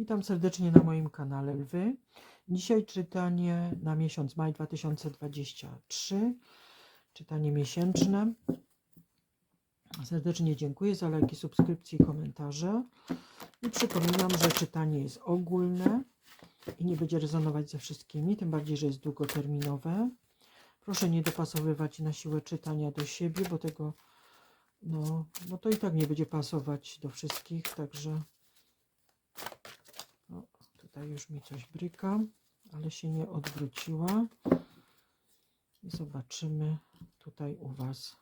Witam serdecznie na moim kanale Lwy. Dzisiaj czytanie na miesiąc maj 2023. Czytanie miesięczne. Serdecznie dziękuję za lajki, subskrypcje i komentarze. I przypominam, że czytanie jest ogólne i nie będzie rezonować ze wszystkimi, tym bardziej, że jest długoterminowe. Proszę nie dopasowywać na siłę czytania do siebie, bo tego, no, bo to i tak nie będzie pasować do wszystkich, także tutaj już mi coś bryka, ale się nie odwróciła. I zobaczymy tutaj u Was.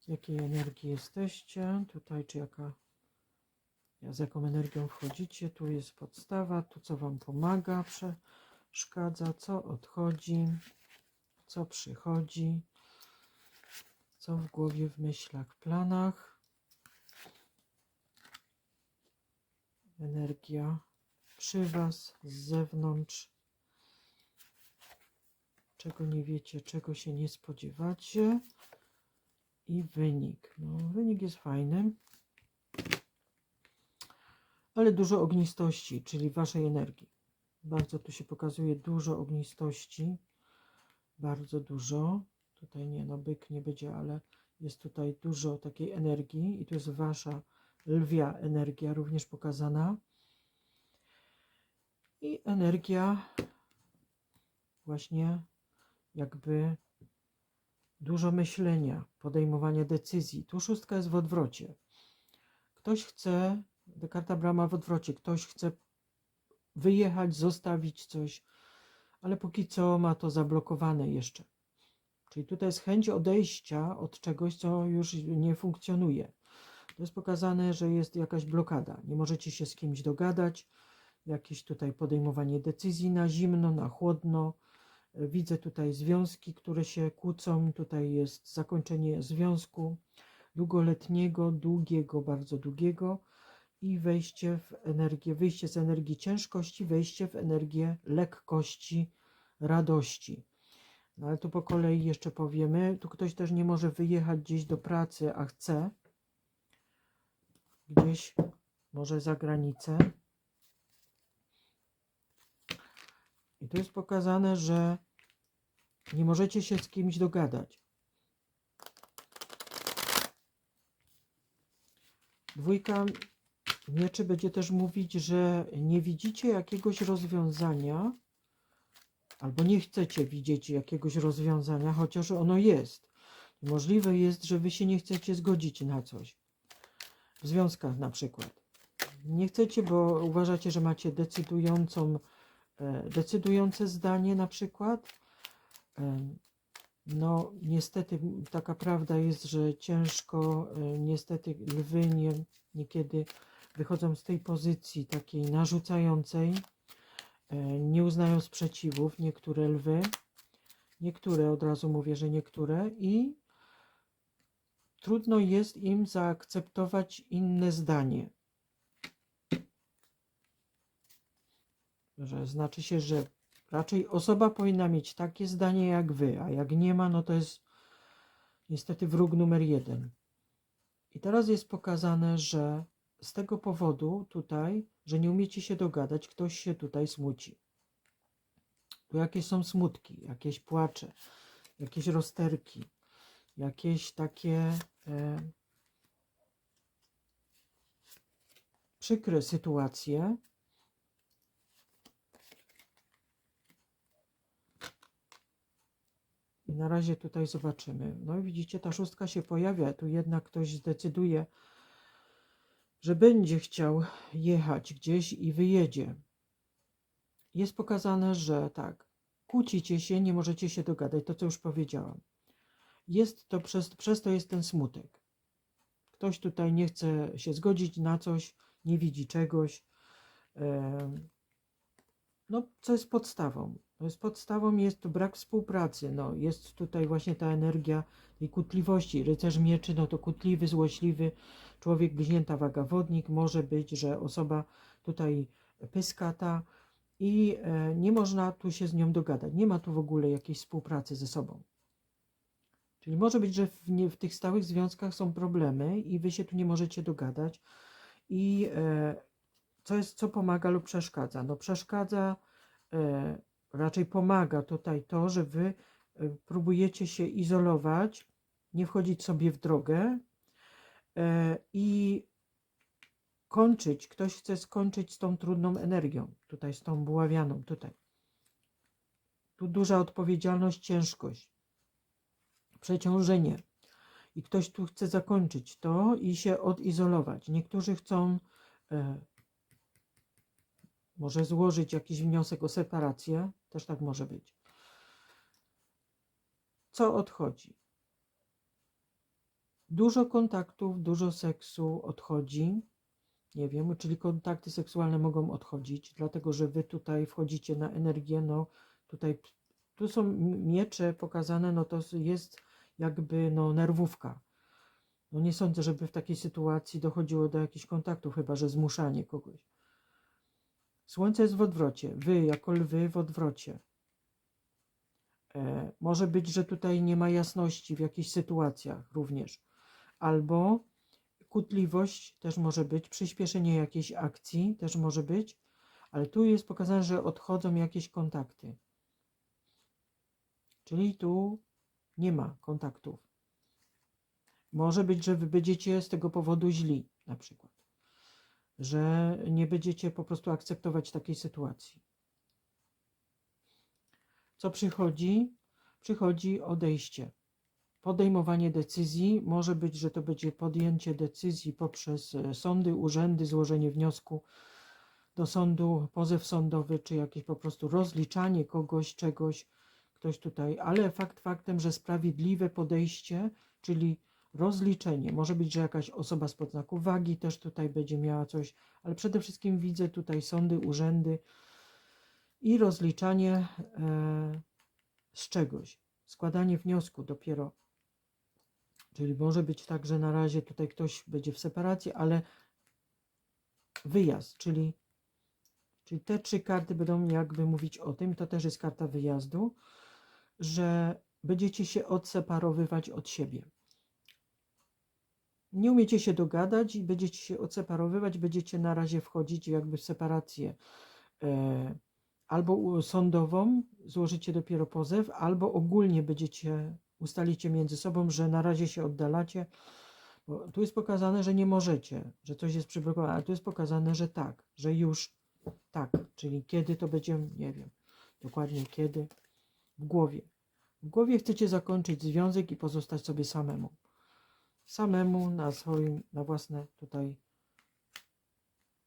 Z jakiej energii jesteście? Tutaj, czy jaka, z jaką energią wchodzicie? Tu jest podstawa, tu co Wam pomaga, przeszkadza, co odchodzi, co przychodzi co w głowie, w myślach, planach. Energia przy Was, z zewnątrz. Czego nie wiecie, czego się nie spodziewacie. I wynik. No, wynik jest fajny. Ale dużo ognistości, czyli Waszej energii. Bardzo tu się pokazuje dużo ognistości. Bardzo dużo. Tutaj nie, no byk nie będzie, ale jest tutaj dużo takiej energii i tu jest wasza lwia energia również pokazana. I energia właśnie jakby dużo myślenia, podejmowania decyzji. Tu szóstka jest w odwrocie. Ktoś chce, karta brama w odwrocie, ktoś chce wyjechać, zostawić coś, ale póki co ma to zablokowane jeszcze. Czyli tutaj jest chęć odejścia od czegoś, co już nie funkcjonuje. To jest pokazane, że jest jakaś blokada. Nie możecie się z kimś dogadać, jakieś tutaj podejmowanie decyzji na zimno, na chłodno. Widzę tutaj związki, które się kłócą. Tutaj jest zakończenie związku długoletniego, długiego, bardzo długiego i wejście w energię, wyjście z energii ciężkości, wejście w energię lekkości, radości. No ale tu po kolei jeszcze powiemy, tu ktoś też nie może wyjechać gdzieś do pracy, a chce gdzieś może za granicę. I tu jest pokazane, że nie możecie się z kimś dogadać. Dwójka mieczy będzie też mówić, że nie widzicie jakiegoś rozwiązania, albo nie chcecie widzieć jakiegoś rozwiązania, chociaż ono jest. Możliwe jest, że wy się nie chcecie zgodzić na coś. W związkach na przykład. Nie chcecie, bo uważacie, że macie decydującą, e, decydujące zdanie na przykład. E, no, niestety taka prawda jest, że ciężko, e, niestety lwy nie, niekiedy wychodzą z tej pozycji takiej narzucającej, nie uznają sprzeciwów, niektóre lwy, niektóre, od razu mówię, że niektóre i trudno jest im zaakceptować inne zdanie. Że znaczy się, że raczej osoba powinna mieć takie zdanie jak wy, a jak nie ma, no to jest niestety wróg numer jeden. I teraz jest pokazane, że z tego powodu tutaj, że nie umiecie się dogadać, ktoś się tutaj smuci. Tu jakieś są smutki, jakieś płacze, jakieś rozterki, jakieś takie przykre sytuacje. I na razie tutaj zobaczymy. No i widzicie, ta szóstka się pojawia. Tu jednak ktoś zdecyduje, że będzie chciał jechać gdzieś i wyjedzie. Jest pokazane, że tak, kłócicie się, nie możecie się dogadać, to co już powiedziałam. Jest to przez, przez to jest ten smutek. Ktoś tutaj nie chce się zgodzić na coś, nie widzi czegoś. No, co jest podstawą? To podstawą jest brak współpracy. No, jest tutaj właśnie ta energia tej kutliwości. Rycerz mieczy, no to kutliwy, złośliwy człowiek, bliźnięta waga wodnik. Może być, że osoba tutaj pyskata i e, nie można tu się z nią dogadać. Nie ma tu w ogóle jakiejś współpracy ze sobą. Czyli może być, że w, nie, w tych stałych związkach są problemy i wy się tu nie możecie dogadać. I e, co jest, co pomaga lub przeszkadza? No przeszkadza, e, raczej pomaga tutaj to, że wy e, próbujecie się izolować, nie wchodzić sobie w drogę e, i kończyć, ktoś chce skończyć z tą trudną energią, tutaj z tą buławianą, tutaj. Tu duża odpowiedzialność, ciężkość, przeciążenie. I ktoś tu chce zakończyć to i się odizolować. Niektórzy chcą e, może złożyć jakiś wniosek o separację, też tak może być. Co odchodzi? Dużo kontaktów, dużo seksu odchodzi. Nie wiem, czyli kontakty seksualne mogą odchodzić, dlatego że wy tutaj wchodzicie na energię. No, tutaj tu są miecze pokazane, no to jest jakby no, nerwówka. No nie sądzę, żeby w takiej sytuacji dochodziło do jakichś kontaktów, chyba że zmuszanie kogoś. Słońce jest w odwrocie, wy jako lwy w odwrocie. E, może być, że tutaj nie ma jasności w jakichś sytuacjach również. Albo kutliwość też może być, przyspieszenie jakiejś akcji też może być, ale tu jest pokazane, że odchodzą jakieś kontakty. Czyli tu nie ma kontaktów. Może być, że wy będziecie z tego powodu źli, na przykład, że nie będziecie po prostu akceptować takiej sytuacji. Co przychodzi? Przychodzi odejście. Podejmowanie decyzji może być, że to będzie podjęcie decyzji poprzez e, sądy, urzędy, złożenie wniosku do sądu, pozew sądowy, czy jakieś po prostu rozliczanie kogoś, czegoś, ktoś tutaj, ale fakt faktem, że sprawiedliwe podejście, czyli rozliczenie, może być, że jakaś osoba z podznaku wagi też tutaj będzie miała coś, ale przede wszystkim widzę tutaj sądy, urzędy i rozliczanie e, z czegoś, składanie wniosku dopiero. Czyli może być tak, że na razie tutaj ktoś będzie w separacji, ale wyjazd, czyli, czyli te trzy karty będą jakby mówić o tym, to też jest karta wyjazdu, że będziecie się odseparowywać od siebie. Nie umiecie się dogadać i będziecie się odseparowywać, będziecie na razie wchodzić jakby w separację. E, albo sądową, złożycie dopiero pozew, albo ogólnie będziecie, ustalicie między sobą, że na razie się oddalacie. Bo tu jest pokazane, że nie możecie, że coś jest przyblokowane, ale tu jest pokazane, że tak, że już tak, czyli kiedy to będzie, nie wiem, dokładnie kiedy, w głowie. W głowie chcecie zakończyć związek i pozostać sobie samemu. Samemu na swoim, na własne tutaj,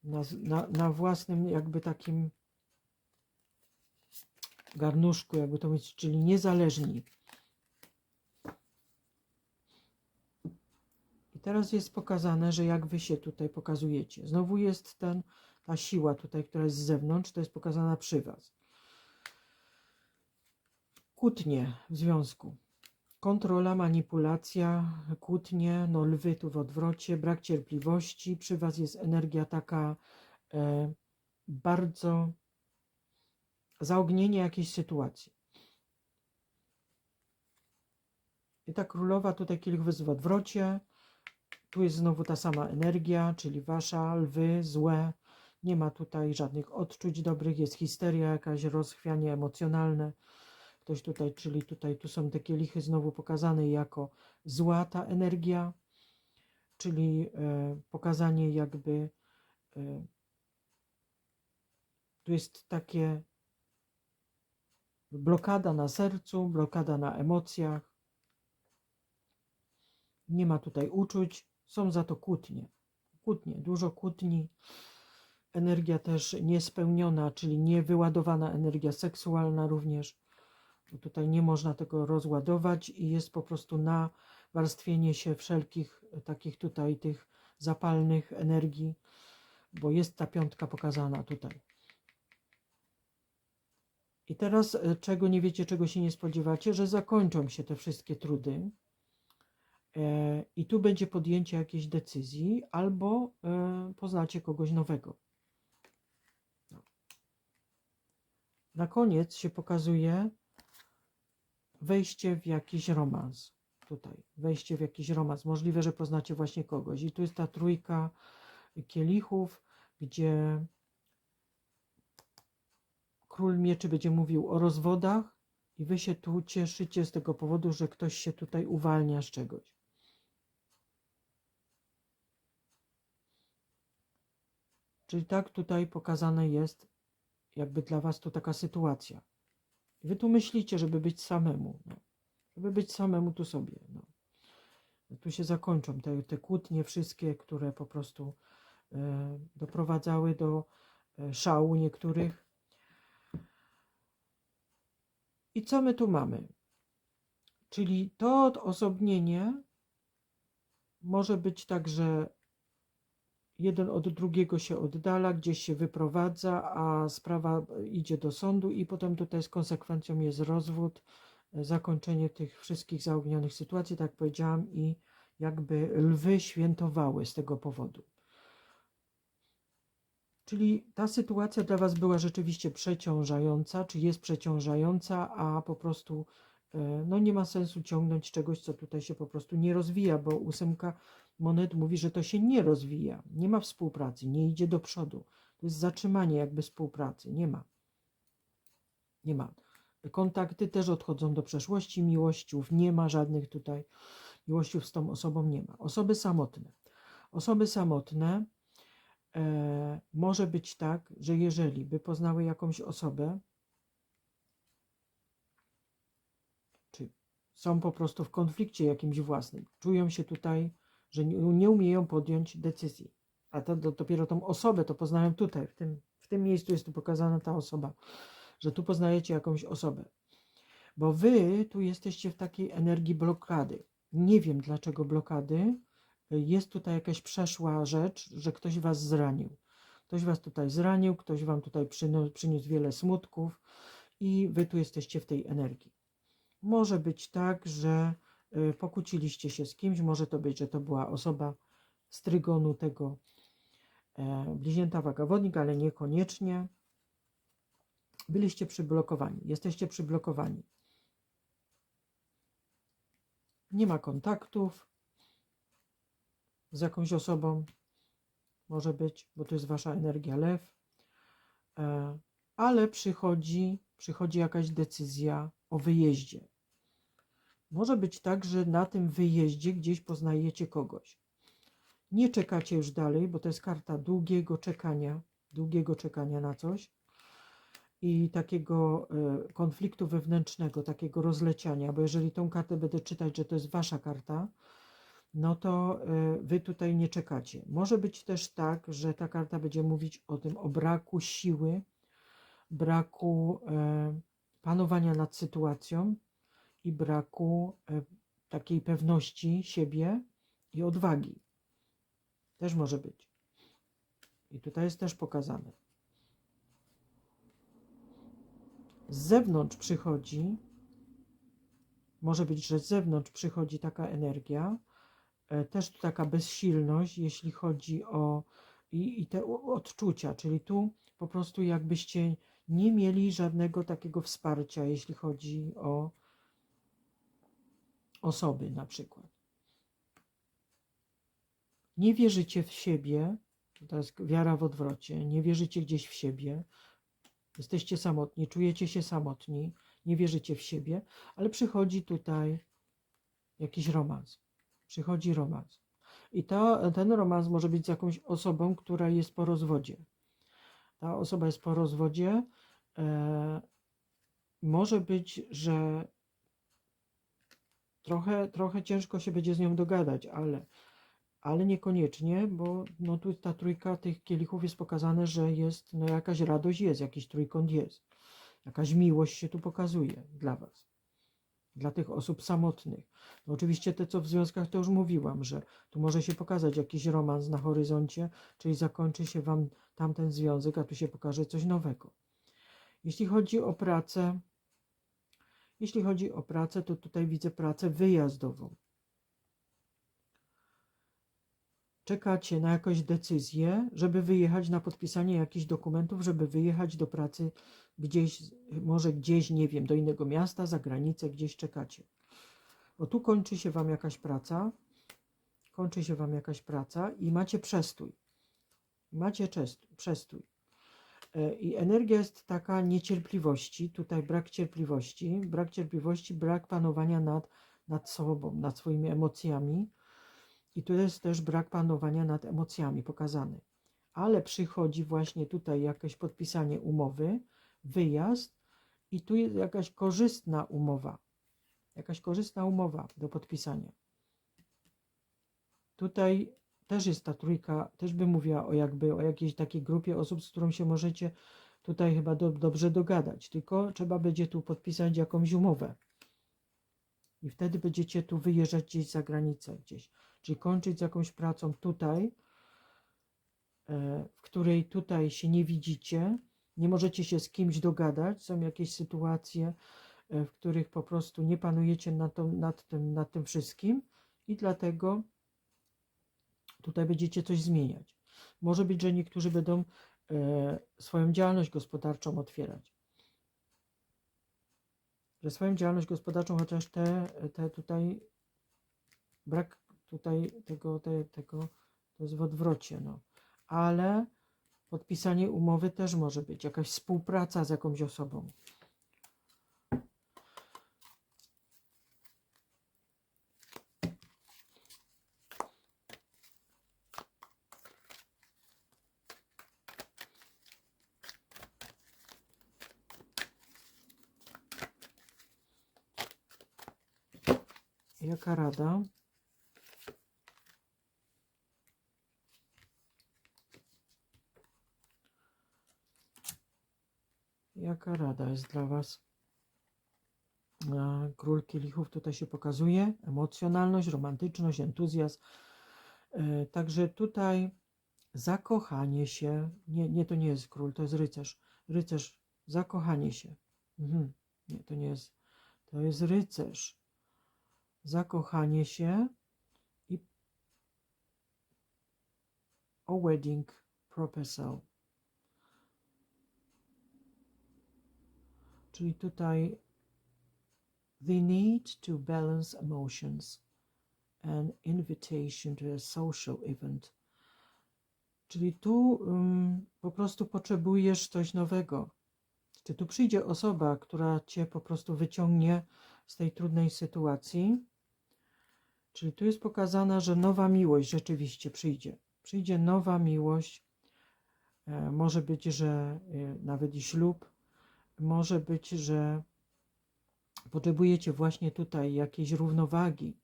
na, na, na własnym jakby takim garnuszku, jakby to mówić, czyli niezależni. I teraz jest pokazane, że jak wy się tutaj pokazujecie. Znowu jest ten, ta siła tutaj, która jest z zewnątrz, to jest pokazana przy was. Kłótnie w związku. Kontrola, manipulacja, kłótnie, no lwy tu w odwrocie, brak cierpliwości. Przy was jest energia taka e, bardzo zaognienie jakiejś sytuacji. I ta królowa, tutaj kilk w odwrocie. Tu jest znowu ta sama energia, czyli wasza, lwy, złe. Nie ma tutaj żadnych odczuć dobrych, jest histeria, jakaś rozchwianie emocjonalne. Ktoś tutaj, czyli tutaj, tu są te kielichy znowu pokazane jako zła ta energia, czyli e, pokazanie jakby, e, tu jest takie blokada na sercu, blokada na emocjach. Nie ma tutaj uczuć, są za to kłótnie. Kłótnie, dużo kłótni. Energia też niespełniona, czyli niewyładowana energia seksualna również. Tutaj nie można tego rozładować i jest po prostu na warstwienie się wszelkich takich tutaj tych zapalnych energii, bo jest ta piątka pokazana tutaj. I teraz, e, czego nie wiecie, czego się nie spodziewacie, że zakończą się te wszystkie trudy. E, I tu będzie podjęcie jakiejś decyzji, albo e, poznacie kogoś nowego. No. Na koniec się pokazuje wejście w jakiś romans. tutaj, wejście w jakiś romans. Możliwe, że poznacie właśnie kogoś. I tu jest ta trójka kielichów, gdzie król mieczy będzie mówił o rozwodach i wy się tu cieszycie z tego powodu, że ktoś się tutaj uwalnia z czegoś. Czyli tak tutaj pokazane jest jakby dla was to taka sytuacja. Wy tu myślicie, żeby być samemu. No. Żeby być samemu tu sobie. No. Tu się zakończą te, te kłótnie wszystkie, które po prostu e, doprowadzały do e, szału niektórych. I co my tu mamy? Czyli to odosobnienie może być tak, że jeden od drugiego się oddala, gdzieś się wyprowadza, a sprawa idzie do sądu i potem tutaj z konsekwencją jest rozwód, e, zakończenie tych wszystkich zaognionych sytuacji, tak jak powiedziałam, i jakby lwy świętowały z tego powodu. Czyli ta sytuacja dla Was była rzeczywiście przeciążająca, czy jest przeciążająca, a po prostu e, no nie ma sensu ciągnąć czegoś, co tutaj się po prostu nie rozwija, bo ósemka monet mówi, że to się nie rozwija, nie ma współpracy, nie idzie do przodu. To jest zatrzymanie jakby współpracy, nie ma. Nie ma. Kontakty też odchodzą do przeszłości, miłościów nie ma żadnych tutaj, miłościów z tą osobą nie ma. Osoby samotne. Osoby samotne e, może być tak, że jeżeli by poznały jakąś osobę, czy są po prostu w konflikcie jakimś własnym, czują się tutaj że nie, nie umieją podjąć decyzji. A to, to, dopiero tą osobę to poznają tutaj, w tym, w tym miejscu jest tu pokazana ta osoba, że tu poznajecie jakąś osobę. Bo wy tu jesteście w takiej energii blokady. Nie wiem dlaczego blokady. Jest tutaj jakaś przeszła rzecz, że ktoś was zranił. Ktoś was tutaj zranił, ktoś wam tutaj przyniósł wiele smutków i wy tu jesteście w tej energii. Może być tak, że pokłóciliście się z kimś, może to być, że to była osoba z trygonu tego e, bliźnięta wagawodnik, ale niekoniecznie. Byliście przyblokowani, jesteście przyblokowani. Nie ma kontaktów z jakąś osobą, może być, bo to jest wasza energia lew, e, ale przychodzi, przychodzi jakaś decyzja o wyjeździe. Może być tak, że na tym wyjeździe gdzieś poznajecie kogoś. Nie czekacie już dalej, bo to jest karta długiego czekania, długiego czekania na coś i takiego e, konfliktu wewnętrznego, takiego rozleciania, bo jeżeli tą kartę będę czytać, że to jest wasza karta, no to e, wy tutaj nie czekacie. Może być też tak, że ta karta będzie mówić o tym, o braku siły, braku e, panowania nad sytuacją, i braku e, takiej pewności siebie i odwagi. Też może być. I tutaj jest też pokazane. Z zewnątrz przychodzi, może być, że z zewnątrz przychodzi taka energia, e, też tu taka bezsilność, jeśli chodzi o i, i te odczucia, czyli tu po prostu jakbyście nie mieli żadnego takiego wsparcia, jeśli chodzi o osoby na przykład. Nie wierzycie w siebie, to jest wiara w odwrocie, nie wierzycie gdzieś w siebie, jesteście samotni, czujecie się samotni, nie wierzycie w siebie, ale przychodzi tutaj jakiś romans. Przychodzi romans. I to, ten romans może być z jakąś osobą, która jest po rozwodzie. Ta osoba jest po rozwodzie. E, może być, że Trochę, trochę ciężko się będzie z nią dogadać, ale, ale niekoniecznie, bo no tu ta trójka tych kielichów jest pokazane, że jest, no jakaś radość jest, jakiś trójkąt jest. Jakaś miłość się tu pokazuje dla Was, dla tych osób samotnych. No oczywiście te, co w związkach, to już mówiłam, że tu może się pokazać jakiś romans na horyzoncie, czyli zakończy się Wam tamten związek, a tu się pokaże coś nowego. Jeśli chodzi o pracę, jeśli chodzi o pracę, to tutaj widzę pracę wyjazdową. Czekacie na jakąś decyzję, żeby wyjechać na podpisanie jakichś dokumentów, żeby wyjechać do pracy gdzieś, może gdzieś, nie wiem, do innego miasta, za granicę, gdzieś czekacie. Bo tu kończy się Wam jakaś praca, kończy się Wam jakaś praca i macie przestój. Macie przestój. E, I energia jest taka niecierpliwości, tutaj brak cierpliwości, brak cierpliwości, brak panowania nad, nad sobą, nad swoimi emocjami. I tu jest też brak panowania nad emocjami pokazany. Ale przychodzi właśnie tutaj jakieś podpisanie umowy, wyjazd i tu jest jakaś korzystna umowa. Jakaś korzystna umowa do podpisania. Tutaj też jest ta trójka, też bym mówiła o jakby o jakiejś takiej grupie osób, z którą się możecie tutaj chyba do, dobrze dogadać. Tylko trzeba będzie tu podpisać jakąś umowę. I wtedy będziecie tu wyjeżdżać gdzieś za granicę, gdzieś. Czyli kończyć z jakąś pracą tutaj, e, w której tutaj się nie widzicie, nie możecie się z kimś dogadać, są jakieś sytuacje, e, w których po prostu nie panujecie nad, nad, tym, nad tym wszystkim i dlatego tutaj będziecie coś zmieniać. Może być, że niektórzy będą e, swoją działalność gospodarczą otwierać. Że swoją działalność gospodarczą, chociaż te, te tutaj brak tutaj tego, te, tego to jest w odwrocie, no. Ale podpisanie umowy też może być, jakaś współpraca z jakąś osobą. Jaka rada? Jaka rada jest dla Was? Król kielichów tutaj się pokazuje. Emocjonalność, romantyczność, entuzjazm. E, Także tutaj zakochanie się. Nie, nie, to nie jest król, to jest rycerz. Rycerz, zakochanie się. Mhm. Nie, to nie jest. To jest rycerz. Zakochanie się i o wedding proposal. Czyli tutaj the need to balance emotions and invitation to a social event. Czyli tu um, po prostu potrzebujesz coś nowego. Czy tu przyjdzie osoba, która cię po prostu wyciągnie z tej trudnej sytuacji? Czyli tu jest pokazana, że nowa miłość rzeczywiście przyjdzie. Przyjdzie nowa miłość. E, może być, że e, nawet i ślub, może być, że potrzebujecie właśnie tutaj jakiejś równowagi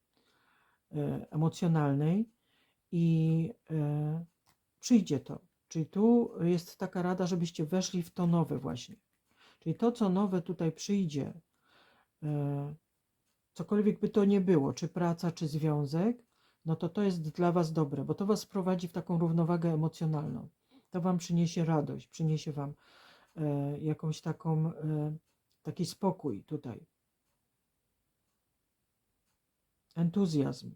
e, emocjonalnej i przyjdzie to. Czyli tu jest taka rada, żebyście weszli w to nowe właśnie. Czyli to, co nowe tutaj przyjdzie, cokolwiek by to nie było, czy praca, czy związek, no to to jest dla Was dobre, bo to Was prowadzi w taką równowagę emocjonalną. To Wam przyniesie radość, przyniesie Wam e, jakąś taką, e, taki spokój tutaj. Entuzjazm.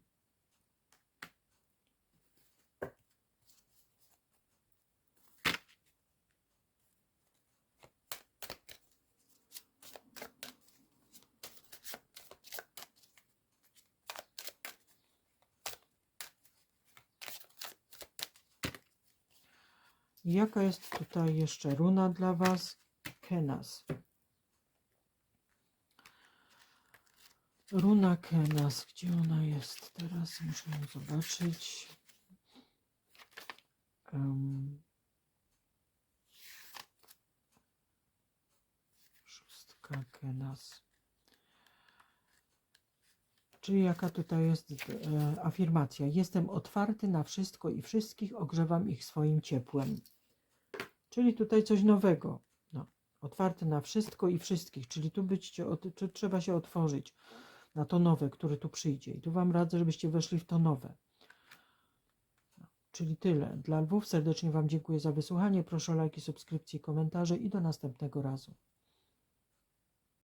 Jaka jest tutaj jeszcze runa dla Was? Kenas. Runa Kenas. Gdzie ona jest teraz? Muszę ją zobaczyć. Um, szóstka Kenas. Czyli jaka tutaj jest e, afirmacja? Jestem otwarty na wszystko i wszystkich, ogrzewam ich swoim ciepłem. Czyli tutaj coś nowego. No, otwarty na wszystko i wszystkich, czyli tu byście, czy trzeba się otworzyć na to nowe, które tu przyjdzie. I tu Wam radzę, żebyście weszli w to nowe. No, czyli tyle. Dla Lwów serdecznie Wam dziękuję za wysłuchanie. Proszę o lajki, subskrypcje, komentarze i do następnego razu.